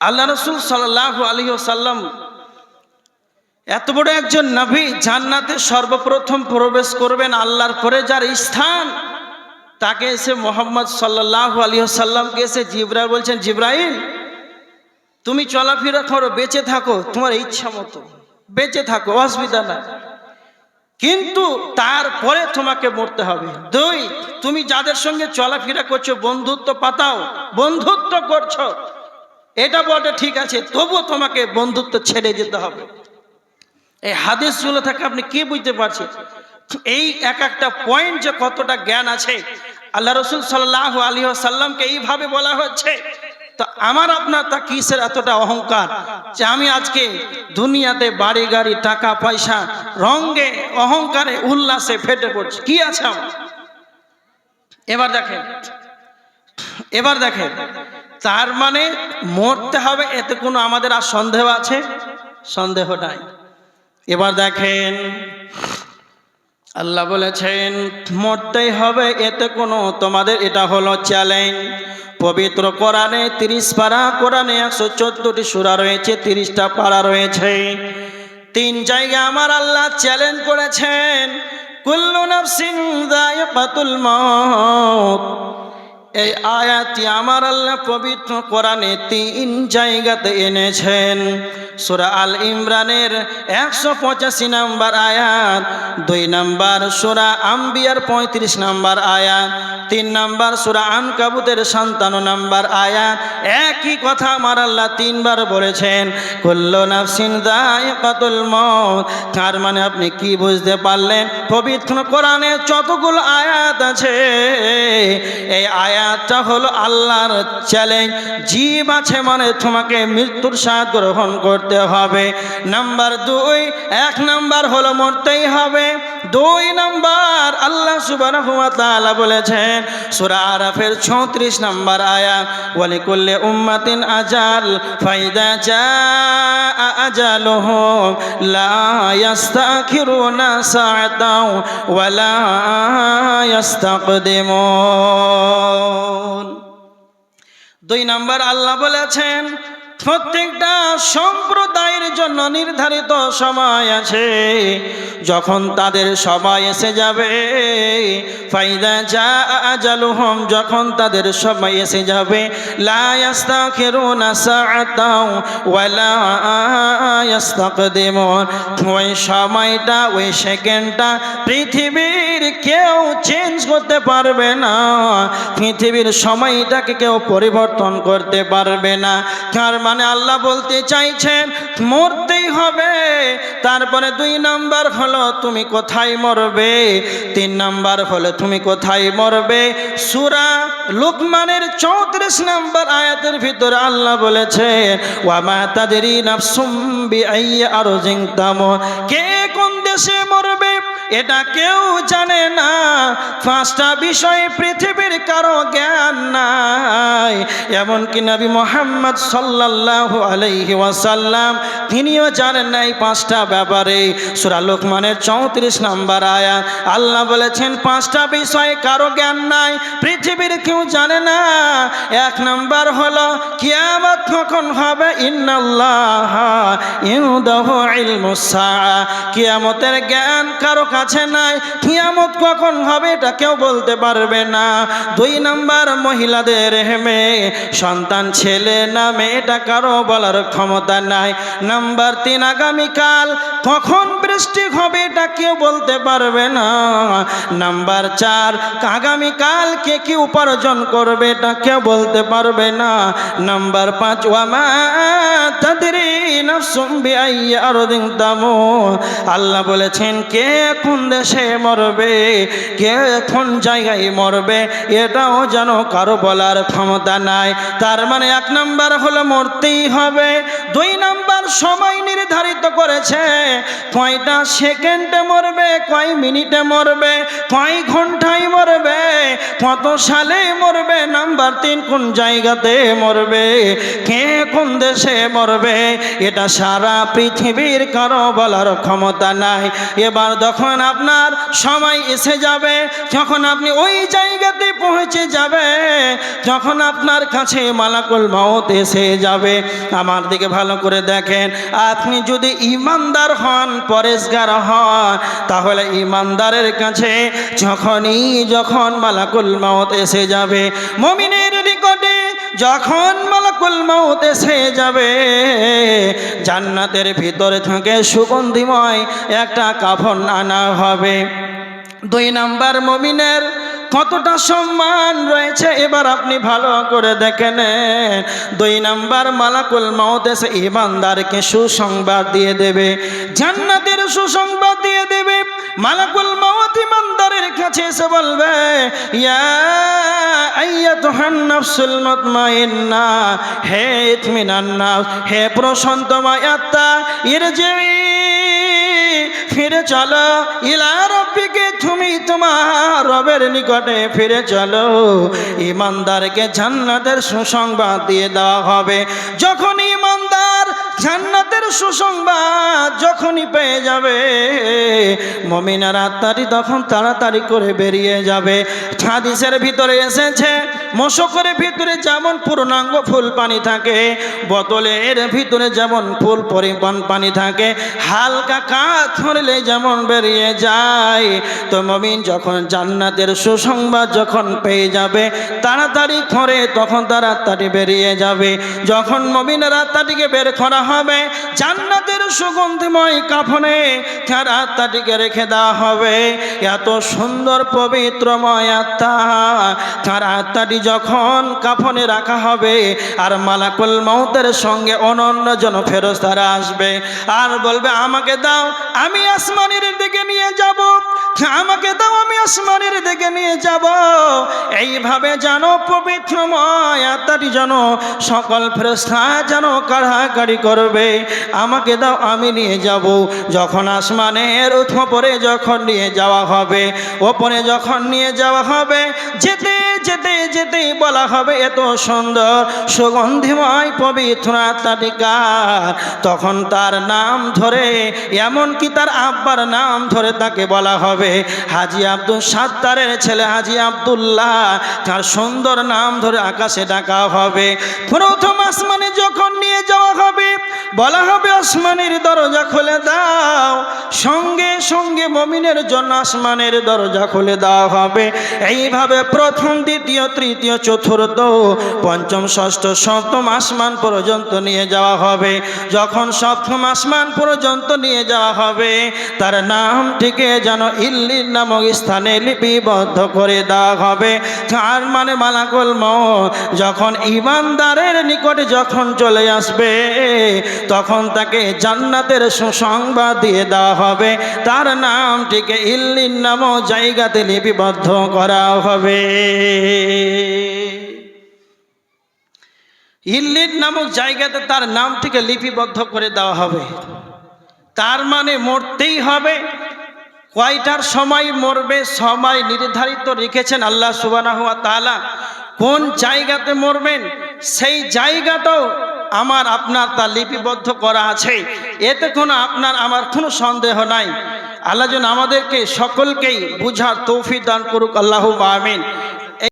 আল্লাহ রসুল সাল্লাহ আলী সাল্লাম এত বড় একজন নবী জান্নাতে সর্বপ্রথম প্রবেশ করবেন আল্লাহর পরে যার স্থান, তাকে এসে মোহাম্মদ সাল্লাহ আলী সাল্লামকে এসে জিব্রাইল বলছেন, জিব্রাইল, তুমি চলাফেরা করো, বেঁচে থাকো, তোমার ইচ্ছা মতো, বেঁচে থাকো, অসুবিধা নাই। কিন্তু তারপরে তোমাকে মরতে হবে। দুই, তুমি যাদের সঙ্গে চলাফেরা করছ, বন্ধুত্ব পাতাও, বন্ধুত্ব করছ এটা বটে ঠিক আছে, তবুও তোমাকে বন্ধুত্ব ছেড়ে যেতে হবে। এই হাদিসগুলো থেকে আপনি কি বুঝতে পারছেন? এই এক একটা পয়েন্ট যে কতটা জ্ঞান আছে, আল্লাহ রসুল সাল্লাহ আলী সাল্লামকে এইভাবে বলা হচ্ছে। তো আমার, আপনার তা কিসের এতটা অহংকার যে আমি আজকে দুনিয়াতে বাড়ি, গাড়ি, টাকা, পয়সা রঙ্গে অহংকারে উল্লাসে ফেটে পড়ছি। কি আছে এবার দেখেন এবার দেখেন তার মানে মরতে হবে এতে কোনো আমাদের আর সন্দেহ আছে? সন্দেহ নাই। এবার দেখেন, আল্লাহ বলেছেন, মরতেই হবে এতে কোনো, তোমাদের এটা হলো চ্যালেঞ্জ পবিত্র কোরআনে তিরিশ পারা, কোরআনে একশো চোদ্দটি সুরা রয়েছে, তিরিশটা পারা রয়েছে। তিন জায়গা আমার আল্লাহ চ্যালেঞ্জ করেছেন, কুল্লু নাফসিন দায়িকাতুল মউত। এই আয়াতি আমার আল্লাহ পবিত্র কোরআনে তিন জায়গাতে এনেছেন। সুরা আল ইমরানের একশো পঁচাশি নাম্বার আয়াত, দুই নাম্বার সুরা আম্বিয়ার পঁয়ত্রিশ নাম্বার আয়াত, তিন নাম্বার সুরা আনকাবুতের সান্তান্ন নাম্বার আয়াত। একই কথা আমার আল্লাহ তিনবার বলেছেন, কুল্লো নাফসিন দায়কাতুল মত তার মানে আপনি কি বুঝতে পারলেন? পবিত্র কোরআনে যতগুলো আয়াত আছে, এই আয়াতটা হলো আল্লাহর চ্যালেঞ্জ জীব আছে মানে তোমাকে মৃত্যুর স্বাদ গ্রহণ করতে হবে। নাম্বার দুই, এক নাম্বার হলো মরতেই হবে। দুই নাম্বার, আল্লাহ তাআলা বলেছেন, সূরা আরাফের 36 নাম্বার আয়া ওয়ালি কুল্লি উম্মাতিন আজাল, ফাইদা জাআ আজালুহুম লা ইয়াস্তাখিরুনা সাআতাও, ওয়া লা ইয়াস্তাকদিমুন। দুই নাম্বার আল্লাহ বলেছেন, প্রত্যেকটা সম্প্রদায়ের জন্য নির্ধারিত সময় আছে। যখন তাদের সময় এসে যাবে, ফাইদা যা আজালুহম, যখন তাদের সময় এসে যাবে ওই সময়টা, ওই সেকেন্ডটা পৃথিবীর কেউ চেঞ্জ করতে পারবে না। পৃথিবীর সময়টাকে কেউ পরিবর্তন করতে পারবে না। তার মানে আল্লাহ বলতে চাইছেন, মরতেই হবে। তারপরে দুই নাম্বার হলো, তুমি কোথায় মরবে? তিন নাম্বার হলো, তুমি কোথায় মরবে? সুরা লুকমানের চৌত্রিশ নাম্বার আয়াতের ভিতরে আল্লাহ বলেছে ওয়ামা তাদেরই নাফসুম বিআইয়া আরজিং তামুত কে এটা কেউ জানে না। পাঁচটা বিষয়ে পৃথিবীর কারও জ্ঞান নাই। এমনকি নবী মোহাম্মদ সাল্লাল্লাহু আলাইহি ওয়াসাল্লাম? তিনিও জানেন না এই পাঁচটা ব্যাপারে। সূরা লোকমানের চৌত্রিশ নাম্বার আয়া আল্লাহ বলেছেন, পাঁচটা বিষয়ে কারও জ্ঞান নাই, পৃথিবীর কেউ জানে না। এক নাম্বার হলো, কিয়ামত কখন হবে? ইন্নাল্লাহ ইউদাহু ইলমুস কিয়ামতের জ্ঞান কারও কাছে নাই। কিয়ামত কখন হবে এটা কেউ বলতে পারবে না। দুই নাম্বার মহিলাদের হেমে, সন্তান, ছেলে না মেয়েটা কারও বলার ক্ষমতা নাই। নাম্বার তিন, আগামীকাল কখন বৃষ্টি হবে এটা কেউ বলতে পারবে না। নাম্বার চার, আগামীকাল কে কি উপার্জন করবে এটা কেউ বলতে পারবে না। নাম্বার পাঁচ, ওয়ামা তাদেরই নাফসুম বিআইয়া আরদিন তামুত আল্লাহ বলেছেন, কে কোন দেশে মরবে, কে কোন জায়গায় মরবে, এটাও যেন কারও বলার ক্ষমতা নাই। তার মানে এক নাম্বার হলো মরতেই হবে, দুই নাম্বার সময় নির্ধারিত করেছে। কয়টা সেকেন্ডে মরবে, কয় মিনিটে মরবে, কয় ঘন্টায় মরবে, কত সালে মরবে, নাম্বার তিন কোন জায়গাতে মরবে, কে কোন দেশে মরবে, এটা সারা পৃথিবীর কারও বলার ক্ষমতা নাই। এবার যখন আপনার সময় এসে যাবে, যখন আপনি ওই জায়গাতে পৌঁছে যাবে, যখন আপনার কাছে মালাকুল মাউত এসে যাবে, আমার দিকে ভালো করে দেখেন আপনি যদি ইমানদার হন, পরেশগার হন, তাহলে ইমানদারের কাছে যখনই যখন মালাকুল মাউত এসে যাবে, মমিনের নিকটে যখন মালাকুল মাউত এসে যাবে, জান্নাতের ভিতরে থেকে সুগন্ধিময় একটা কাফন আনা হবে। দুই নাম্বার মমিনের কতটা সম্মান রয়েছে? এবার আপনি ভালো করে দেখেন দুই নাম্বার, মালাকুল মাউত এসে ইমানদারকে সুসংবাদ দিয়ে দেবে। জান্নাতের সুসংবাদ দিয়ে দেবে। মালাকুল মাউত ইমানদারের কাছে এসে বলবে, ইয়া আইয়াতুহান নাফসুল মুতমাইন্না, হে ইতমিনান নাফস হে প্রশান্তময় আত্মা ইরজিই ফিরে চলো, ইলা রব্বিকে তুমি তোমার রবের নিকটে ফিরে চলো। ইমানদারকে জান্নাতের সুসংবাদ দিয়ে দেওয়া হবে। যখন ইমানদার জান্নাতের সুসংবাদ যখনই পেয়ে যাবে, মমিনার আত্মারি তখন তাড়াতাড়ি করে বেরিয়ে যাবে। হাদিসের ভিতরে এসেছে মশকের ভিতরে যেমন পূর্ণাঙ্গ ফুল পানি থাকে, বোতলের ভিতরে যেমন ফুল পরিমাণ পানি থাকে, হালকা কাজ ধরলে যেমন বেরিয়ে যায়, তো মমিন যখন জান্নাতের সুসংবাদ যখন পেয়ে যাবে, তাড়াতাড়ি করে তখন তাড়াতাড়ি বেরিয়ে যাবে। যখন মমিনের আত্মাটিকে বের করা হবে, জান্নাতের সুগন্ধিময় কাফনে তার আত্মাটিকে রেখে দেওয়া হবে। এত সুন্দর পবিত্রময় আত্মা, তার আত্মাটি যখন কাফনে রাখা হবে আর মালাকুল মৌতের সঙ্গে অনন্য জন ফেরস্তারা আসবে আর বলবে, আমাকে দাও, আমি আসমানের দিকে নিয়ে যাব। আমাকে দাও, আমি আসমানের দিকে নিয়ে যাব। এইভাবে যেন পবিত্রময় আত্মাটি যেন সকল ফেরস্তা যেন কাড়াকাড়ি করবে। আমাকে দাও, আমি নিয়ে যাব। যখন আসমানের উপরে যখন নিয়ে যাওয়া হবে, ওপরে যখন নিয়ে যাওয়া হবে, যেতে যেতে যেতে বলা হবে, এত সুন্দর সুগন্ধিময় পবিত্র তখন তার নাম ধরে, এমনকি তার আব্বার নাম ধরে তাকে বলা হবে, হাজি আব্দুল সাত্তারের ছেলে হাজি আব্দুল্লাহ। তার সুন্দর নাম ধরে আকাশে ডাকা হবে। প্রথম আসমানে যখন নিয়ে যাওয়া হবে, বলা হবে, আসমানের দরজা খুলে দাও। সঙ্গে সঙ্গে মমিনের জন্য আসমানের দরজা খুলে দেওয়া হবে। এইভাবে প্রথম দ্বিতীয়, তৃতীয়, চতুর্থ, পঞ্চম, ষষ্ঠ, সপ্তম আসমান পর্যন্ত নিয়ে যাওয়া হবে। যখন সপ্তম আসমান পর্যন্ত নিয়ে যাওয়া হবে, তার নামটিকে যেন ইল্লির নামক স্থানে লিপিবদ্ধ করে দেওয়া হবে। তার মানে মালাকুল মৌত যখন ইমানদারের নিকটে যখন চলে আসবে, তখন তাকে জান্নাতের সুসংবাদ দিয়ে দেওয়া হবে। তার নামটিকে ইল্লির নামক জায়গাতে লিপিবদ্ধ করা হবে। ইল্লিন নামক জায়গাতে তার নামটিকে লিপিবদ্ধ করে দেওয়া হবে। তার মানে মরতেই হবে। কয়টার সময় মরবে সময় নির্ধারিত রেখেছেন আল্লাহ সুবানাহ তাআলা। কোন জায়গাতে মরবেন সেই জায়গাটাও আমার, আপনার তা লিপিবদ্ধ করা আছে। এতে কোনো আপনার, আমার কোনো সন্দেহ নাই। আল্লাহ আমাদেরকে সকলকেই বুঝার তৌফি দান করুক। আল্লাহ আমিন।